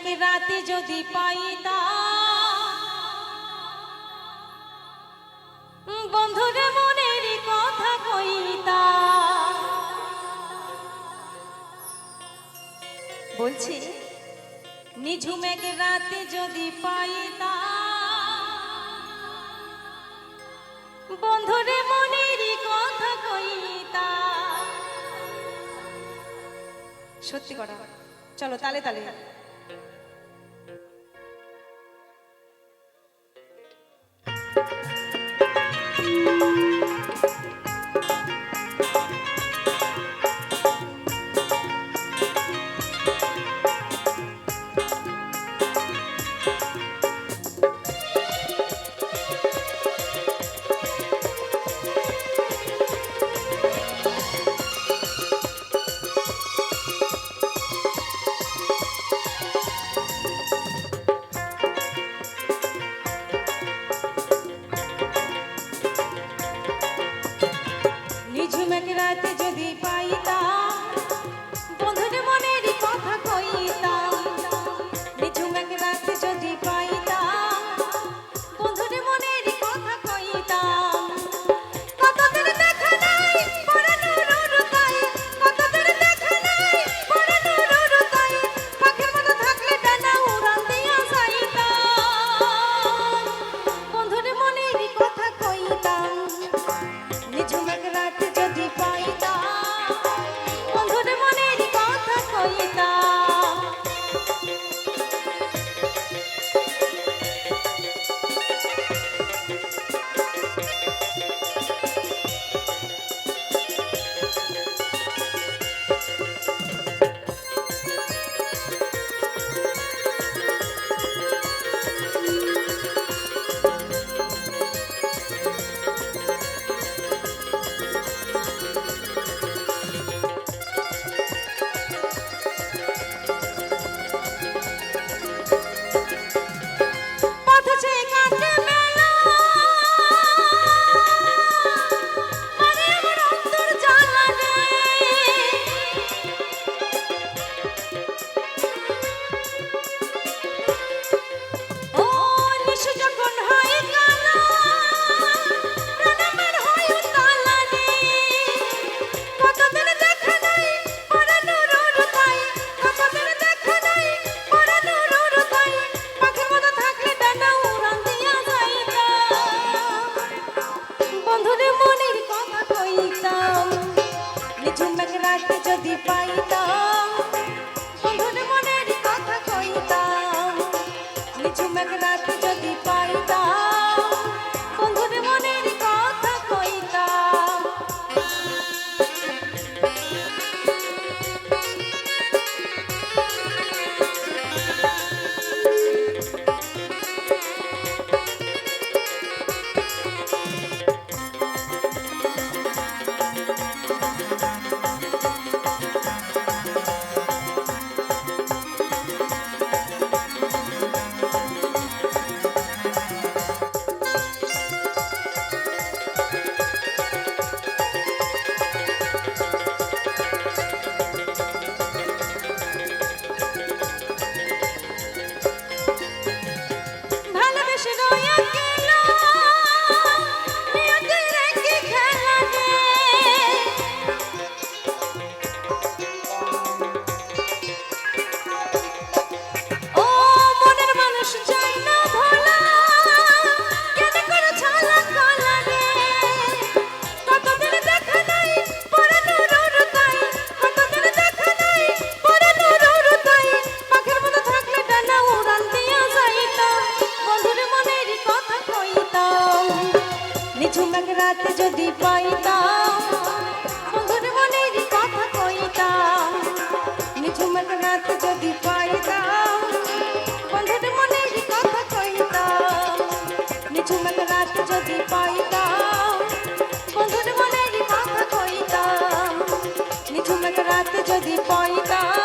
এক রাতে যদি পাইতাম। বন্ধুরে মনের কথা কইতা বলছি, নিঝুম এক রাতে যদি পাইতাম। বন্ধুরে মনের কথা কইতা সত্যি কথা, চলো তালে তালে। Chegou! যদি পাইতাম বন্ধুর বলে মাথা কইতাম নিঝুম রাত যদি পাইতাম